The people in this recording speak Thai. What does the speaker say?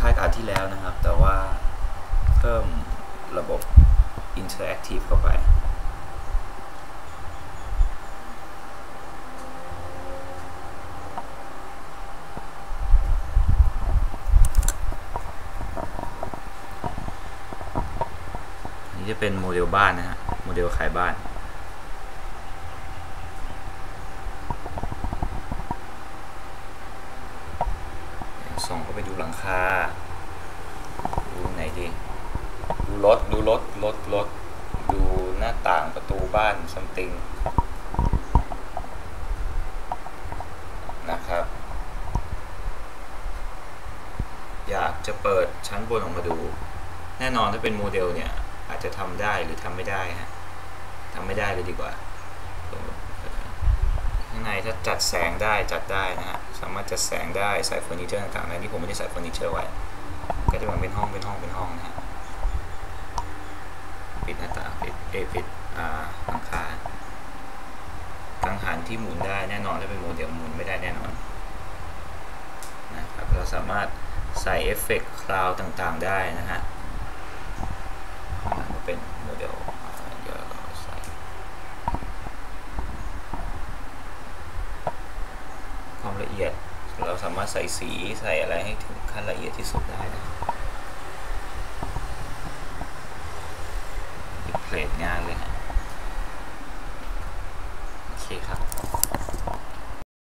คล้ายกับอันที่แล้วนะครับ แต่ว่าเพิ่มระบบ Interactive เข้าไปนนี้จะเป็นโมเดลบ้านนะฮะ โมเดลขายบ้าน ส่องเข้าไปดูหลังคา ดูไหนดี ดูรถ ดูรถ รถ รถ ดูหน้าต่างประตูบ้าน something นะครับ อยากจะเปิดชั้นบนออกมาดู แน่นอนถ้าเป็นโมเดลเนี่ย อาจจะทำได้หรือทำไม่ได้ฮะทำไม่ได้เลยดีกว่า ข้างในถ้าจัดแสงได้จัดได้นะฮะสามารถจัดแสงได้ใส่เฟอร์นิเจอร์ต่างๆในที่ผมไม่ได้ใส่เฟอร์นิเจอร์ไว้ ก็จะแบ่งเป็นห้องเป็นห้องเป็นห้องนะฮะปิดหน้าต่างปิดเอปิดอ่าหลังคากังหันที่หมุนได้แน่นอนถ้าเป็นโมเดลหมุนไม่ได้แน่นอนนะครับเราสามารถใส่เอฟเฟกต์คลาวต่างๆได้นะฮะก็เป็นโมเดลอ่าเดี๋ยวเราใส่ความ ละเอียด เราสามารถใส่สีใส่อะไรให้ถึงขั้นละเอียดที่สุดได้นะเพลทงานเลยฮะโอเคครับ